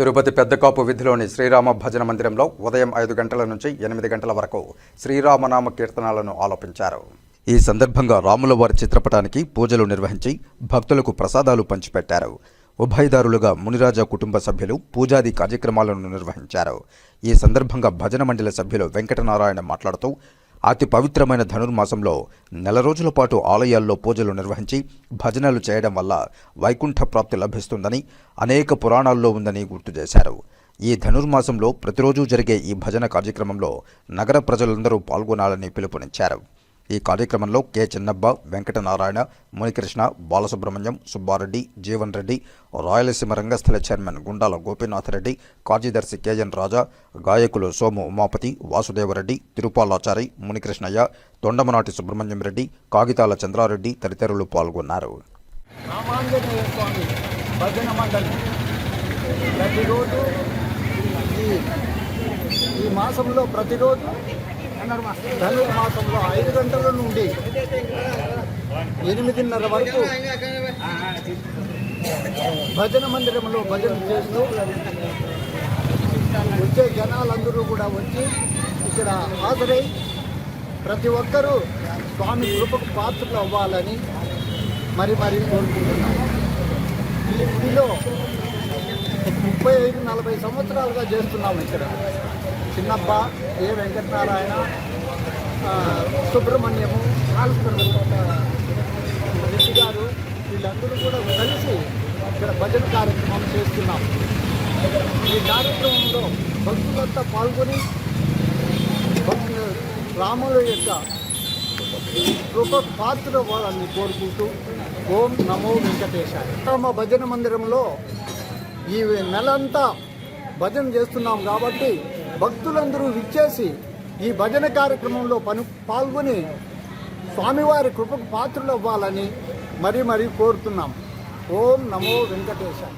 తిరుపతి పెద్దకాపు విధిలోని శ్రీరామ భజన మందిరంలో ఉదయం ఐదు గంటల నుంచి ఎనిమిది గంటల వరకు శ్రీరామనామ కీర్తనలను ఆలోపించారు. ఈ సందర్భంగా రాముల వారి చిత్రపటానికి పూజలు నిర్వహించి భక్తులకు ప్రసాదాలు పంచిపెట్టారు. ఉభయదారులుగా మునిరాజా కుటుంబ సభ్యులు పూజాది కార్యక్రమాలను నిర్వహించారు. ఈ సందర్భంగా భజన మండలి సభ్యులు వెంకటనారాయణ మాట్లాడుతూ అతి పవిత్రమైన ధనుర్మాసంలో నెల రోజుల పాటు ఆలయాల్లో పూజలు నిర్వహించి భజనలు చేయడం వల్ల వైకుంఠ ప్రాప్తి లభిస్తుందని అనేక పురాణాల్లో ఉందని గుర్తు చేశారు. ఈ ధనుర్మాసంలో ప్రతిరోజు జరిగే ఈ భజన కార్యక్రమంలో నగర ప్రజలందరూ పాల్గొనాలని పిలుపునిచ్చారు. ఈ కార్యక్రమంలో కె. చిన్నబ్బ వెంకటనారాయణ మునికృష్ణ బాలసుబ్రహ్మణ్యం సుబ్బారెడ్డి జీవన్ రెడ్డి రాయలసీమ రంగస్థల చైర్మన్ గుండాల గోపీనాథ్ రెడ్డి కార్యదర్శి కేఎన్ రాజా గాయకులు సోము ఉమాపతి వాసుదేవరెడ్డి తిరుపాలాచారి మునికృష్ణయ్య తొండమనాటి సుబ్రహ్మణ్యం రెడ్డి కాగితాల చంద్రారెడ్డి తదితరులు పాల్గొన్నారు. ప్రతిరోజు ఈ మాసంలో ప్రతిరోజు ధనుర్మాసంలో ఐదు గంటల నుండి ఎనిమిదిన్నర వరకు భజన మందిరంలో భజన చేస్తూ వచ్చే జనాలందరూ కూడా వచ్చి ఇక్కడ హాజరై ప్రతి ఒక్కరూ స్వామి కృపకు పాత్రలు అవ్వాలని మరి మరి కోరుకుంటున్నాను ఈ గుడిలో ముప్పై ఐదు నలభై సంవత్సరాలుగా చేస్తున్నాము ఇక్కడ. చిన్నప్ప ఏ వెంకటనారాయణ ఆ, సుబ్రహ్మణ్యము రెడ్డి గారు వీళ్ళందరూ కూడా కలిసి ఇక్కడ భజన కార్యక్రమం చేస్తున్నాం. ఈ కార్యక్రమంలో భక్తులంతా పాల్గొని రాముల యొక్క కృప పాత్ర వాళ్ళని కోరుకుంటూ ఓం నమో వెంకటేశాయ. రామ భజన మందిరంలో ఈ నెలంతా భజన చేస్తున్నాం కాబట్టి భక్తులందరూ విచ్చేసి ఈ భజన కార్యక్రమంలో పని పాల్గొని స్వామివారి కృపకు పాత్రలు అవ్వాలని మరీ మరీ కోరుతున్నాం. ఓం నమో వెంకటేశాయ.